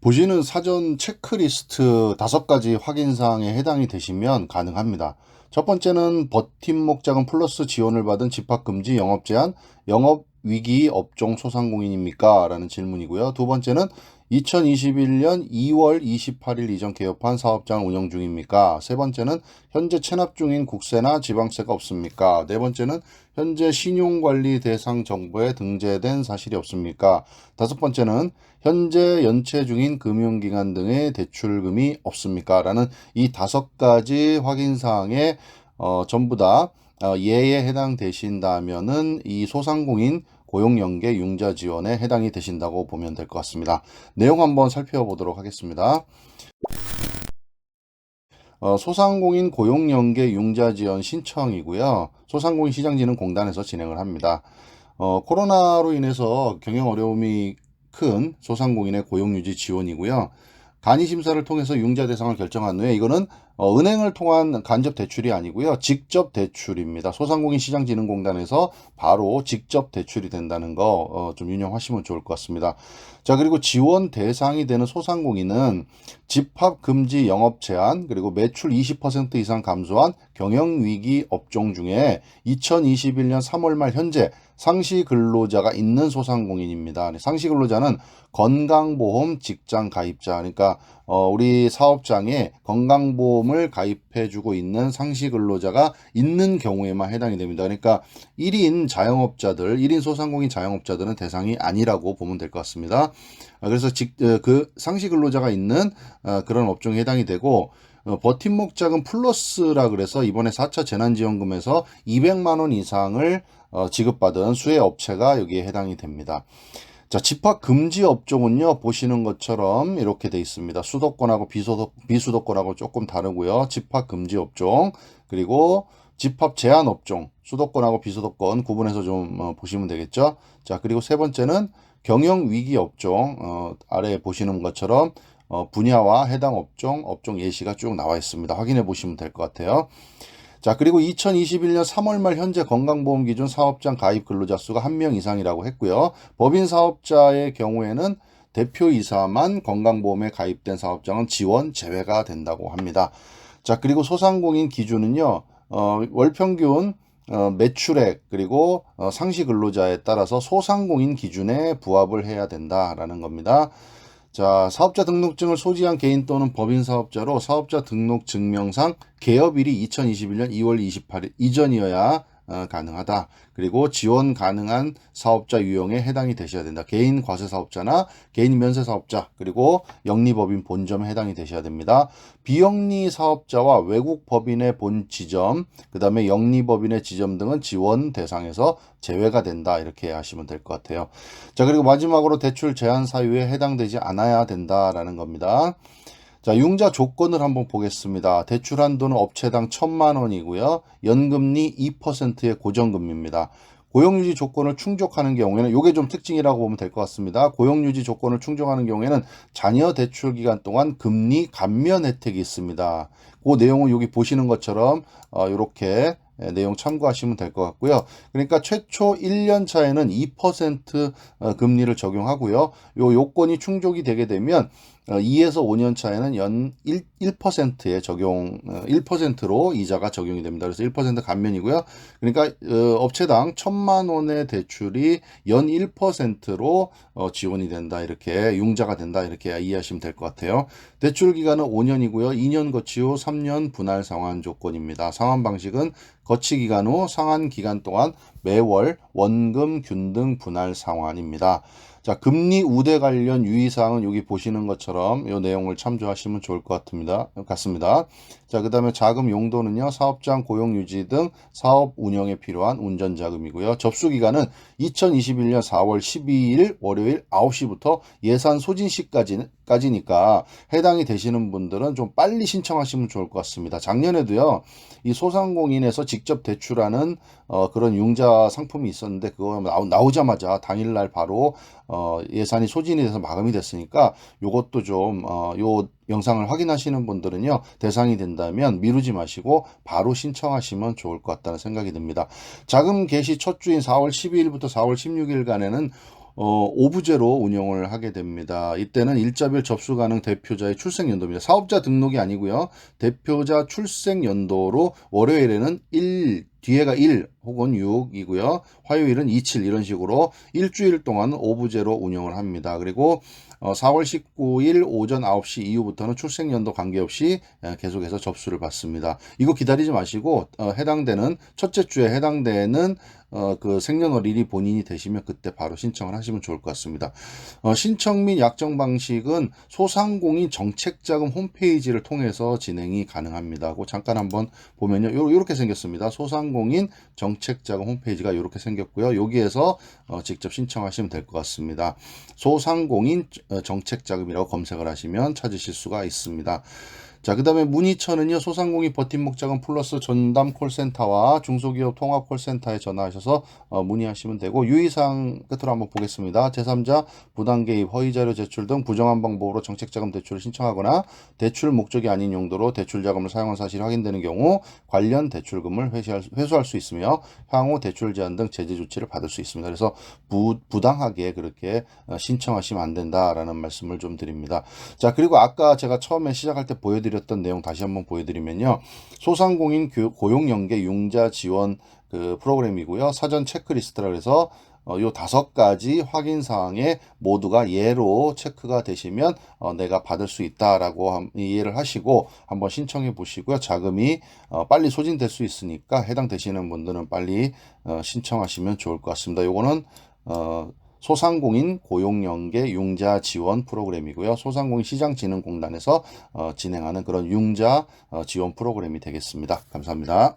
보시는 사전 체크리스트 다섯 가지 확인사항에 해당이 되시면 가능합니다. 첫 번째는 버팀목 자금 플러스 지원을 받은 집합금지 영업 제한 영업 위기 업종 소상공인입니까? 라는 질문이고요. 두 번째는 2021년 2월 28일 이전 개업한 사업장 운영 중입니까? 세 번째는 현재 체납 중인 국세나 지방세가 없습니까? 네 번째는 현재 신용관리 대상 정보에 등재된 사실이 없습니까? 다섯 번째는 현재 연체 중인 금융기관 등의 대출금이 없습니까? 라는 이 다섯 가지 확인사항에 어, 전부 다 어, 예에 해당되신다면은 이 소상공인 고용연계 융자 지원에 해당이 되신다고 보면 될 것 같습니다. 내용 한번 살펴보도록 하겠습니다. 어, 소상공인 고용연계 융자 지원 신청이고요. 소상공인 시장진흥공단에서 진행을 합니다. 어, 코로나로 인해서 경영 어려움이 큰 소상공인의 고용유지 지원이고요. 간이 심사를 통해서 융자 대상을 결정한 후에 이거는 어, 은행을 통한 간접 대출이 아니고요. 직접 대출입니다. 소상공인 시장진흥공단에서 바로 직접 대출이 된다는 거좀 어, 유념하시면 좋을 것 같습니다. 자, 그리고 지원 대상이 되는 소상공인은 집합 금지 영업 제한 그리고 매출 20% 이상 감소한 경영 위기 업종 중에 2021년 3월 말 현재 상시 근로자가 있는 소상공인입니다. 상시 근로자는 건강보험 직장 가입자 그러니까 어, 우리 사업장에 건강보험 을 가입해주고 있는 상시 근로자가 있는 경우에만 해당이 됩니다. 그러니까 1인 자영업자들, 1인 소상공인 자영업자들은 대상이 아니라고 보면 될 것 같습니다. 아, 그래서 직, 어, 그 상시 근로자가 있는 어, 그런 업종에 해당이 되고 어, 버팀목 자금 플러스라 그래서 이번에 4차 재난지원금에서 200만 원 이상을 어, 지급받은 수혜 업체가 여기에 해당이 됩니다. 자, 집합 금지 업종은요, 보시는 것처럼 이렇게 돼 있습니다. 수도권하고 비수도, 비수도권하고 조금 다르고요. 집합 금지 업종, 그리고 집합 제한 업종, 수도권하고 비수도권 구분해서 좀 어, 보시면 되겠죠. 자, 그리고 세 번째는 경영 위기 업종, 어, 아래 보시는 것처럼 어, 분야와 해당 업종, 업종 예시가 쭉 나와 있습니다. 확인해 보시면 될 것 같아요. 자, 그리고 2021년 3월 말 현재 건강보험 기준 사업장 가입 근로자 수가 한명 이상이라고 했고요. 법인 사업자의 경우에는 대표이사만 건강보험에 가입된 사업장은 지원 제외가 된다고 합니다. 자, 그리고 소상공인 기준은요, 어, 월 평균 어, 매출액 그리고 어, 상시 근로자에 따라서 소상공인 기준에 부합을 해야 된다라는 겁니다. 자, 사업자 등록증을 소지한 개인 또는 법인 사업자로 사업자 등록 증명상 개업일이 2021년 2월 28일 이전이어야 어, 가능하다. 그리고 지원 가능한 사업자 유형에 해당이 되셔야 된다. 개인 과세 사업자나 개인 면세 사업자 그리고 영리법인 본점에 해당이 되셔야 됩니다. 비영리 사업자와 외국 법인의 본 지점, 그 다음에 영리법인의 지점 등은 지원 대상에서 제외가 된다. 이렇게 하시면 될 것 같아요. 자, 그리고 마지막으로 대출 제한 사유에 해당되지 않아야 된다라는 겁니다. 자, 융자 조건을 한번 보겠습니다. 대출 한도는 업체당 천만 원이고요. 연금리 2%의 고정금리입니다. 고용유지 조건을 충족하는 경우에는 이게 좀 특징이라고 보면 될 것 같습니다. 고용유지 조건을 충족하는 경우에는 자녀 대출 기간 동안 금리 감면 혜택이 있습니다. 그 내용은 여기 보시는 것처럼 어, 이렇게 내용 참고하시면 될 것 같고요. 그러니까 최초 1년 차에는 2% 어, 금리를 적용하고요. 요 요건이 충족이 되게 되면 2에서 어, 5년 차에는 연 1, 1%의 적용, 1%로 어, 이자가 적용이 됩니다. 그래서 1% 감면이고요. 그러니까 어, 업체당 천만 원의 대출이 연 1%로 지원이 된다. 이렇게 융자가 된다. 이렇게 이해하시면 될 것 같아요. 대출 기간은 5년이고요. 2년 거치 후 3년 분할 상환 조건입니다. 상환 방식은 거치 기간 후 상환 기간 동안 매월 원금 균등 분할 상환입니다. 자, 금리 우대 관련 유의사항은 여기 보시는 것처럼 이 내용을 참조하시면 좋을 것 같습니다. 같습니다. 자, 그 다음에 자금 용도는요, 사업장 고용 유지 등 사업 운영에 필요한 운전 자금이고요. 접수 기간은 2021년 4월 12일 월요일 9시부터 예산 소진 시까지 니까 해당이 되시는 분들은 좀 빨리 신청하시면 좋을 것 같습니다. 작년에도요, 이 소상공인에서 직접 대출하는 어, 그런 융자 상품이 있었는데 그거 나오, 자마자 당일날 바로 어, 예산이 소진이 돼서 마감이 됐으니까 요것도 좀 어, 요 영상을 확인하시는 분들은요 대상이 된다면 미루지 마시고 바로 신청하시면 좋을 것 같다는 생각이 듭니다. 자금 개시 첫 주인 4월 12일부터 4월 16일간에는 어, 오부제로 운영을 하게 됩니다. 이때는 일자별 접수 가능 대표자의 출생 연도입니다. 사업자 등록이 아니고요. 대표자 출생 연도로 월요일에는 1 뒤에가 1 혹은 6이고요. 화요일은 27 이런 식으로 일주일 동안 오부제로 운영을 합니다. 그리고 어, 4월 19일 오전 9시 이후부터는 출생연도 관계없이 에, 계속해서 접수를 받습니다. 이거 기다리지 마시고 어, 해당되는 첫째 주에 해당되는 어, 그 생년월일이 본인이 되시면 그때 바로 신청을 하시면 좋을 것 같습니다. 어, 신청 및 약정 방식은 소상공인 정책자금 홈페이지를 통해서 진행이 가능합니다. 그 잠깐 한번 보면요. 요, 요렇게 생겼습니다. 소상공인 정책자금 홈페이지가 이렇게 생겼고요. 여기에서 어, 직접 신청하시면 될 것 같습니다. 소상공인 어, 정책자금이라고 검색을 하시면 찾으실 수가 있습니다. 자, 그 다음에 문의처는요, 소상공인 버팀목 자금 플러스 전담 콜센터와 중소기업 통합 콜센터에 전화하셔서 어, 문의하시면 되고, 유의사항 끝으로 한번 보겠습니다. 제3자 부당 개입, 허위 자료 제출 등 부정한 방법으로 정책자금 대출을 신청하거나 대출 목적이 아닌 용도로 대출 자금을 사용한 사실이 확인되는 경우 관련 대출금을 회수할, 회수할 수 있으며 향후 대출 제한 등 제재 조치를 받을 수 있습니다. 그래서 부, 부당하게 그렇게 어, 신청하시면 안 된다라는 말씀을 좀 드립니다. 자, 그리고 아까 제가 처음에 시작할 때 보여드 렸던 내용 다시 한번 보여드리면요. 소상공인 교- 고용연계 융자 지원 그 프로그램이고요. 사전 체크리스트라 그래서 어, 요 다섯 가지 확인 사항에 모두가 예로 체크가 되시면 어, 내가 받을 수 있다라고 함- 이해를 하시고 한번 신청해 보시고요. 자금이 어, 빨리 소진될 수 있으니까 해당되시는 분들은 빨리 어, 신청하시면 좋을 것 같습니다. 요거는 어, 소상공인 고용연계 융자 지원 프로그램이고요. 소상공인 시장진흥공단에서 어, 진행하는 그런 융자 어, 지원 프로그램이 되겠습니다. 감사합니다.